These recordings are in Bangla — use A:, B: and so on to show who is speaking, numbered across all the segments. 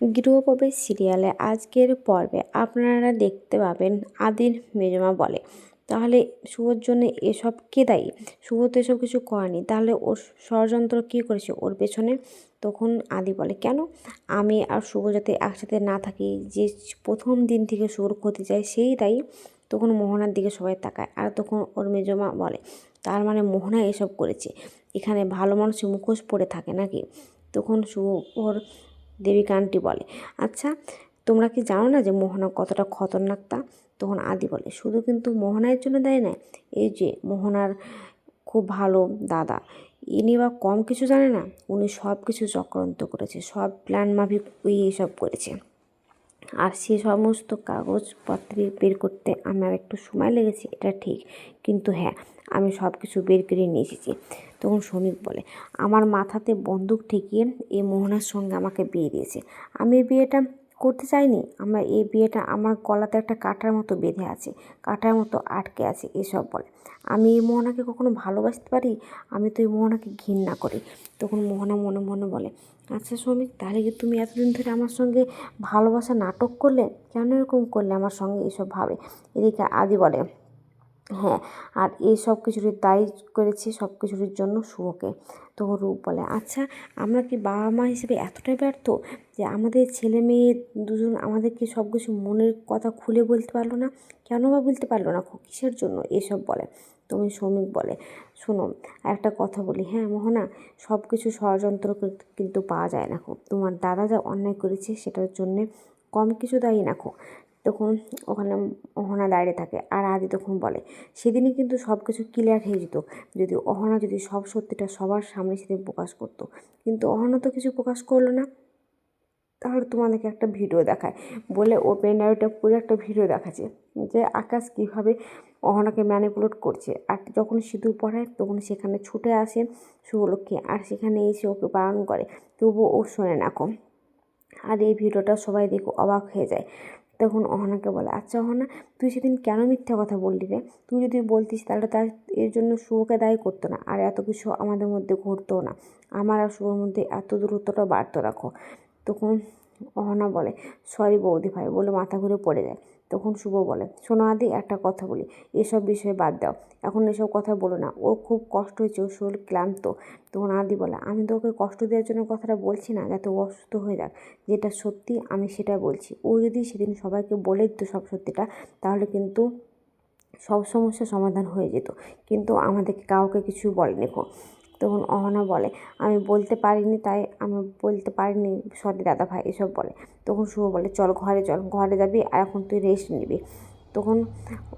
A: গৃহপ্রবেশ সিরিয়ালে আজকের পর্বে আপনারা দেখতে পাবেন আদির মেজমা বলে। তাহলে শুভর জন্য এসব কে দায়ী? শুভ তো এসব কিছু করেনি। তাহলে ওর ষড়যন্ত্র কী করেছে ওর পেছনে? তখন আদি বলে, কেন? আমি আর শুভ যাতে একসাথে না থাকি, যে প্রথম দিন থেকে শুভর ক্ষতি যায় সেই দায়ী। তখন মোহনার দিকে সবাই তাকায়। আর তখন ওর মেজমা বলে, তার মানে মোহনা এসব করেছে? এখানে ভালো মানুষের মুখোশ পড়ে থাকে নাকি? তখন শুভ ওর দেবিকা কানটি বলে। আচ্ছা তোমরা কি জানো না যে মোহনা কতটা খতরনাক তা? তখন আদি বলে, শুধু কিন্তু মোহনার জন্য দেয় না এই যে মোহনার খুব ভালো দাদা, ইনি বা কম কিছু জানে না? উনি সব কিছু চক্রান্ত করেছে, সব প্ল্যান মাফিক সব করেছে। আর সে সমস্ত কাগজপত্র বের করতে আমার একটু সময় লেগেছে, এটা ঠিক। কিন্তু হ্যাঁ আমি সব কিছু বের করে নিয়ে এসেছি। তখন শ্রমিক বলে, আমার মাথাতে বন্দুক ঠেকিয়ে এই মোহনার সঙ্গে আমাকে বিয়ে দিয়েছে। আমি এই বিয়েটা করতে চাইনি। আমার এই বিয়েটা আমার গলাতে একটা কাঁটার মতো বেঁধে আছে, কাঁটার মতো আটকে আছে, এসব বলে। আমি এই মোহনাকে কখনো ভালোবাসতে পারি? আমি তো এই মোহনাকে ঘৃণা করি। তখন মোহনা মনে মনে বলে আচ্ছা শ্রমিক তাহলে কি তুমি এতদিন ধরে আমার সঙ্গে ভালোবাসা নাটক করলে? কেন এরকম করলে আমার সঙ্গে এসব ভাবে? এদিকে আদি বলে হ্যাঁ আর এই সব কিছুরই দায়ী করেছি সব কিছুর জন্য শুভকে। তো রূপ বলে আচ্ছা আমরা কি বাবা মা হিসেবে এতটাই ব্যর্থ যে আমাদের ছেলে মেয়ে দুজন আমাদেরকে সব কিছু মনের কথা খুলে বলতে পারল না? কেন বা বলতে পারল না কিসের জন্য? এসব বলে। তুমি শ্রমিক বলে। শোনো, একটা কথা বলি। হ্যাঁ মোহনা সব কিছু ষড়যন্ত্র কিন্তু পাওয়া যায় না খুব। তোমার দাদা যা অন্যায় করেছে সেটার জন্যে কম কিছু দায়ী না খুব। তখন ওখানে অহনা দাঁড়িয়ে থাকে আর আদি তখন বলে, সেদিনই কিন্তু সব কিছু ক্লিয়ার হয়ে যেত। যদি অহনা যদি সব সত্যিটা সবার সামনে সেদিন প্রকাশ করতো। কিন্তু অহনা তো কিছু প্রকাশ করল না। তাহলে তোমাদেরকে একটা ভিডিও দেখায়। বলে ও পেনড্রাইভটা পুরো একটা ভিডিও দেখাচ্ছে যে আকাশ কীভাবে অহনাকে ম্যানিপুলেট করছে। আর যখন সিঁদুর পড়ায় তখন সেখানে ছুটে আসে শুভলক্ষ্মী আর সেখানে এসে ওকে বারণ করে। তবুও ও শোনে না কম। আর এই ভিডিওটা সবাই দেখে অবাক হয়ে যায়। তখন অহনাকে বলে আচ্ছা অহনা, তুই সেদিন কেন মিথ্যা কথা বললি রে? তুই যদি বলতিস, তাহলে তার এর জন্য শুভকে দায়ী করতো না। আর এত কিছু আমাদের মধ্যে ঘটতো না। আমার আর শুভর মধ্যে এত দূরত্বটা বাড়তো, রাখো। তখন অহনা বলে, সরি বৌদি ভাই, বলে মাথা ঘুরে পড়ে যায়। তখন শুভ বলে, শোনো আদি, একটা কথা বলি, এসব বিষয়ে বাদ দাও। এখন এসব কথা বলো না ওর খুব কষ্ট হয়েছে, ওর শরীর ক্লান্ত। তখন আদি বলে, আমি তো ওকে কষ্ট দেওয়ার জন্য কথাটা বলছি না, যাতে ও অসুস্থ হয়ে যাক। যেটা সত্যি, আমি সেটা বলছি। ও যদি সেদিন সবাইকে বলে দিত সব সত্যিটা, তাহলে কিন্তু সব সমস্যার সমাধান হয়ে যেত। কিন্তু আমাদেরকে কাউকে কিছু বলেনি কো। তখন অহনা বলে, আমি বলতে পারিনি তাই, আমি বলতে পারিনি, সরি দাদা ভাই, এসব বলে। তখন শুভ বলে, চল ঘরে চল, ঘরে যাবি আর এখন তুই রেস্ট নিবি। তখন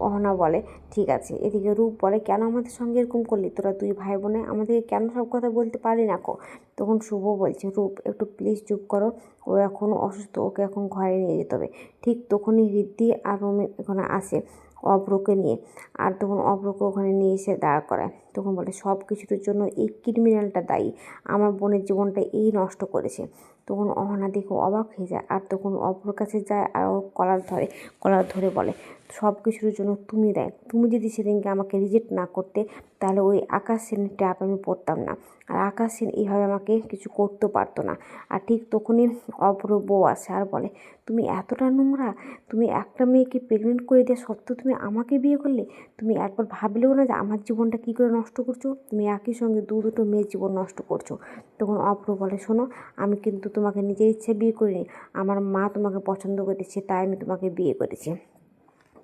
A: অহনা বলে, ঠিক আছে। এদিকে রূপ বলে, কেন আমাদের সঙ্গে এরকম করলি? তোরা দুই ভাই বোনে আমাদেরকে কেন সব কথা বলতে পারি না কো? তখন শুভ বলছে, রূপ, একটু প্লিজ চুপ করো। ও এখন অসুস্থ, ওকে এখন ঘরে নিয়ে যেতে হবে। ঠিক তখনই রিদ্ধি আর রুমে এখানে আসে। অভ্রকে নিয়ে। আর তখন অব্রকে ওখানে নিয়ে এসে দাঁড় করায়। তখন বলে, সব কিছুর জন্য এই ক্রিমিনালটা দায়ী। আমার বোনের জীবনটা এই নষ্ট করেছে। তখন অহনা দেখে অবাক হয়ে যায়। আর তখন অপর কাছে যায় আর ও কলার ধরে কলার ধরে বলে সব কিছুর জন্য তুমি দেয় তুমি যদি সেদিনকে আমাকে রিজেক্ট না করতে, তাহলে ওই আকাশ সেনের ট্যাপ আমি পড়তাম না। আর আকাশ সেন এইভাবে আমাকে কিছু করতে পারতো না। আর ঠিক তখনই অপর বউ আসে আর বলে, তুমি এতটা নোংরা, তুমি একটা মেয়েকে প্রেগনেন্ট করে দেওয়া সত্ত্বেও তুমি আমাকে বিয়ে করলে? তুমি একবার ভাবলেও না যে আমার জীবনটা কী করে নষ্ট করছ? তুমি একই সঙ্গে দু দুটো মেয়ের জীবন নষ্ট করছ। তখন অপর বলে, শোনো, আমি কিন্তু তোমাকে নিজের ইচ্ছে বিয়ে করিনি। আমার মা তোমাকে পছন্দ করেছে, তাই আমি তোমাকে বিয়ে করেছি।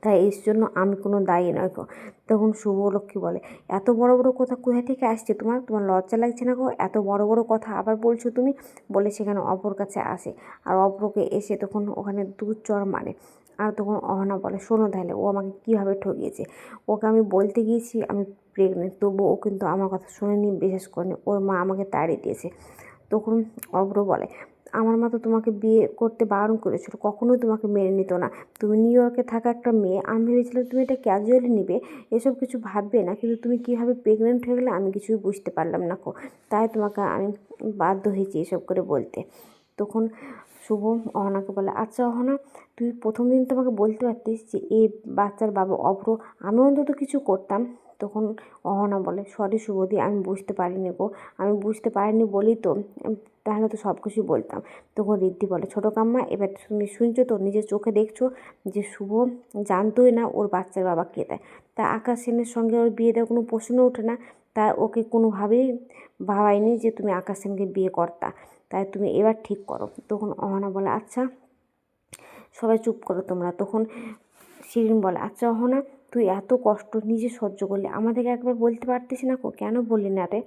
A: তাই এর জন্য আমি কোনো দায়ী নয় গো। তখন শুভলক্ষ্মী বলে, এত বড় বড় কথা কোথায় থেকে আসছে? তোমার তোমার লজ্জা লাগছে না গো? এত বড় বড় কথা আবার বলছো তুমি? বলে সেখানে অপর কাছে আসে। আর অপরকে এসে তখন ওখানে দু চর মারে আর তখন অহনা বলে, শোনো তাহলে, ও আমাকে কীভাবে ঠকিয়েছে? ওকে আমি বলতে গিয়েছি, আমি প্রেগনেন্ট তবুও ও কিন্তু আমার কথা শুনেনি, বিশ্বাস করেনি। ওর মা আমাকে তাড়িয়ে দিয়েছে। তখন অব্র বলে আমার মা তো তোমাকে বিয়ে করতে বারণ করেছিল, কখনোই তোমাকে মেনে নিত না। তুমি নিউ ইয়র্কে থাকা একটা মেয়ে, আমি ভেবেছিলাম তুমি এটা ক্যাজুয়ালি নিবে, এসব কিছু ভাববে না, কিন্তু তুমি কীভাবে প্রেগনেন্ট হয়ে গেলে আমি কিছুই বুঝতে পারলাম না কো। তাই তোমাকে আমি বাধ্য হয়েছি এসব করে বলতে। তখন শুভ অহনাকে বলে আচ্ছা অহনা, তুই প্রথম দিন তোমাকে বলতে পারতিস যে এই বাচ্চার বাবা অভ্র, আমি অন্তত কিছু করতাম তখন অহনা বলে, সরি শুভদি আমি বুঝতে পারিনি গো। আমি বুঝতে পারিনি বলি তো, তাহলে তো সব কিছুই বলতাম। তখন রিদ্ধি বলে, ছোটো কাম্মা, এবার তুমি শুনছো তো, নিজের চোখে দেখছ যে শুভ জানতোই না ওর বাচ্চার বাবা কে দেয়। তা আকাশ সেনের সঙ্গে ওর বিয়ে দেওয়ার কোনো প্রশ্ন ওঠে না। তা ওকে কোনোভাবেই ভাবায়নি যে তুমি আকাশ সেনকে বিয়ে করতা। তাই তুমি এবার ঠিক করো। তখন অহনা বলে আচ্ছা সবাই চুপ করো তোমরা। তখন শিরিন বলে আচ্ছা অহনা তুই এত কষ্ট নিজে সহ্য করলি। আমাদেরকে একবার বলতে পারতিস না কো? কেন বললি না রে?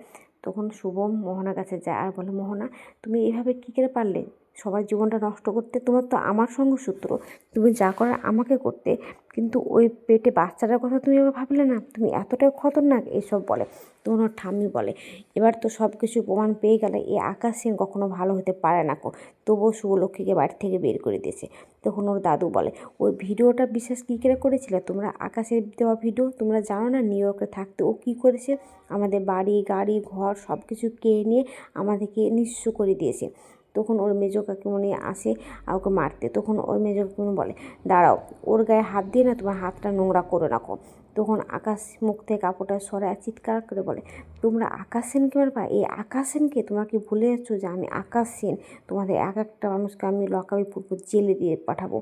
A: তখন শুভম মোহনার কাছে যায় আর বলে, মোহনা, তুমি এভাবে কী করে পারলে? সবার জীবনটা নষ্ট করতে তোমার তো আমার সঙ্গে সূত্র। তুমি যা করার আমাকে করতে, কিন্তু ওই পেটে বাচ্চাটার কথা তুমি এবার ভাবলে না? তুমি এতটাই খতরনাক এসব বলে ওর ঠাম্মি বলে। এবার তো সব কিছু প্রমাণ পেয়ে গেলে এই আকাশ সেন কখনো ভালো হতে পারে না কো। তবুও শুভলক্ষ্মীকে বাড়ি থেকে বের করে দিয়েছে। তখন ওর দাদু বলে, ওই ভিডিওটা বিশ্বাস কী করে করেছিলে? তোমরা আকাশের দেওয়া ভিডিও? তোমরা জানো না নিউ ইয়র্কে থাকতে ও কী করেছে? আমাদের বাড়ি, গাড়ি, ঘর সব কিছু কে নিয়ে আমাদেরকে নিঃস্ব করে দিয়েছে। তখন ওর মেজ কাকিমনি আসে ওকে মারতে। তখন ওর মেজ কাকিমণি বলে, দাঁড়াও, ওর গায়ে হাত দিয়ে না তোমার হাতটা নোংরা করে রাখো। তখন আকাশ মুখ থেকে কাপড়টা সরে চিৎকার করে বলে, তোমরা আকাশ সেন সেনকে পা এই আকাশ সেনকে তোমরা কি ভুলে যাচ্ছ যে আমি আকাশ সেন তোমাদের এক একটা মানুষকে আমি লকাবি পূর্ব, জেলে দিয়ে পাঠাবো।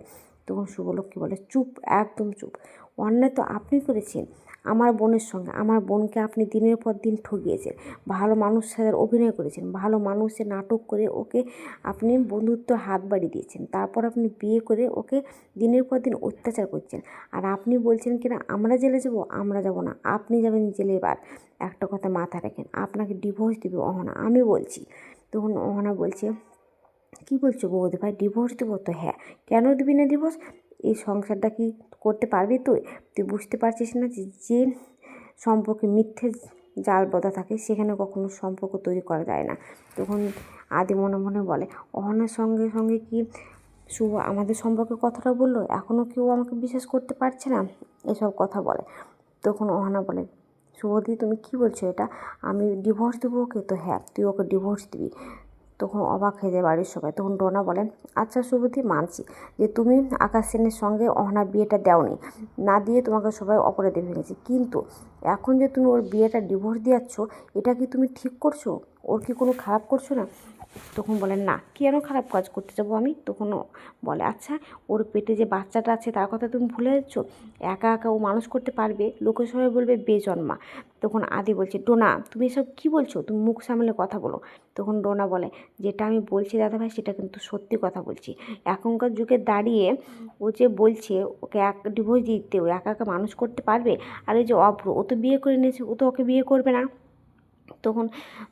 A: তখন শুভলক্ষ্মী বলে, চুপ, একদম চুপ। অন্যায় তো আপনি করেছেন। আমার বোনের সঙ্গে, আমার বোনকে আপনি দিনের পর দিন ঠকিয়েছেন। ভালো মানুষ সাথে অভিনয় করেছেন। ভালো মানুষের নাটক করে ওকে আপনি বন্ধুত্ব হাত বাড়িয়ে দিয়েছেন। তারপর আপনি বিয়ে করে ওকে দিনের পর দিন অত্যাচার করছেন। আর আপনি বলছেন কিনা আমরা জেলে যাব? আমরা যাব না। আপনি যাবেন জেলে এবার। একটা কথা মাথায় রাখেন, আপনাকে ডিভোর্স দেবে অহনা। আমি বলছি, তখন অহনা বলছে কী বলছো বৌদি? ভাই ডিভোর্স দেবো তো হ্যাঁ। কেন দিবি না ডিভোর্স এই সংসারটা কি করতে পারবি তুই? তুই বুঝতে পারছিস না যে সম্পর্কে মিথ্যে জাল বাঁধা থাকে, সেখানে কখনো সম্পর্ক তৈরি করা যায় না। তখন আদি মনে মনে বলে, অহনার সঙ্গে সঙ্গে কি শুভ আমাদের সম্পর্কে কথাটা বলল? এখনও কেউ আমাকে বিশ্বাস করতে পারছে না? এসব কথা বলে। তখন অহনা বলে শুভদি তুমি কি বলছো এটা? আমি ডিভোর্স দেবো ওকে? তো হ্যাঁ তুই ওকে ডিভোর্স দিবি। তখন অবাক হয়ে যায় বাড়ির সবাই। তখন ডোনা বলেন আচ্ছা সুবুদ্ধি, মানছি যে তুমি আকাশ সেনের সঙ্গে অহনা বিয়েটা দেওনি। না দিয়ে তোমাকে সবাই অপরাধী ভেঙেছে কিন্তু এখন যে তুমি ওর বিয়েটা ডিভোর্স দিয়াচ্ছ, এটা কি তুমি ঠিক করছ? ওর কি কোনো খারাপ করছ না? তখন বলেন, না কেন খারাপ কাজ করতে যাব আমি? তখন বলে আচ্ছা ওর পেটে যে বাচ্চাটা আছে, তার কথা তুমি ভুলে যাচ্ছ? একা একা ও মানুষ করতে পারবে? লোকের সবাই বলবে, বেজন্মা। তখন আদি বলছে, ডোনা, তুমি এসব কী বলছো? তুমি মুখ সামলে কথা বলো। তখন ডোনা বলে, যেটা আমি বলছি দাদাভাই সেটা কিন্তু সত্যি কথা বলছি। এখনকার যুগে দাঁড়িয়ে ও যে বলছে, ওকে এক ডিভোর্স দিতে, ও একা একা মানুষ করতে পারবে? আর এই যে অভ্র, ও তো বিয়ে করে নিয়েছে ও তো ওকে বিয়ে করবে না? তখন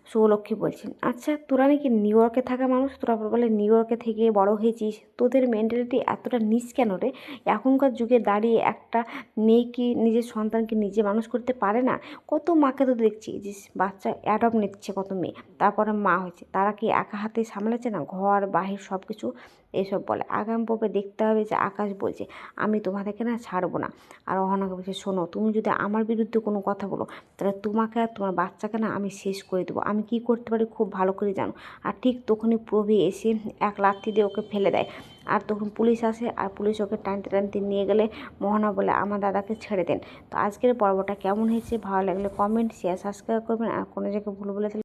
A: শুভলক্ষ্মী বলছেন আচ্ছা তোরা নাকি নিউ ইয়র্কে থাকা মানুষ? তোরা বলে নিউ ইয়র্কে থেকে বড় হয়েছিস। তোদের মেন্টালিটি এতটা নিচ কেন রে? এখনকার যুগে দাঁড়িয়ে একটা মেয়ে কি নিজের সন্তানকে নিজে মানুষ করতে পারে না? কত মাকে তো দেখছি যে বাচ্চা অ্যাডপ্ট নিচ্ছে কত মেয়ে। তারপরে মা হয়েছে। তারা কি একা হাতে সামলাচ্ছে না? ঘর, বাহির সব কিছু এসব বলে। আগাম পর্বে দেখতে হবে যে আকাশ বলছে, আমি তোমাদেরকে না ছাড়বো না। আর অহনাকে বলছে, শোনো, তুমি যদি আমার বিরুদ্ধে কোনো কথা বলো, তাহলে তোমাকে আর তোমার বাচ্চাকে না আমি শেষ করে দেবো। আমি কি করতে পারি খুব ভালো করে জানো? আর ঠিক তখনই প্রভি এসে এক লাথি দিয়ে ওকে ফেলে দেয়। আর তখন পুলিশ আসে আর পুলিশ ওকে টানতে টানতে নিয়ে গেলে মোহনা বলে, আমার দাদাকে ছেড়ে দেন। তো আজকের পর্বটা কেমন হয়েছে, ভালো লাগলে কমেন্ট শেয়ার সাবস্ক্রাইব করবেন। আর কোনো জায়গায় ভুল বলে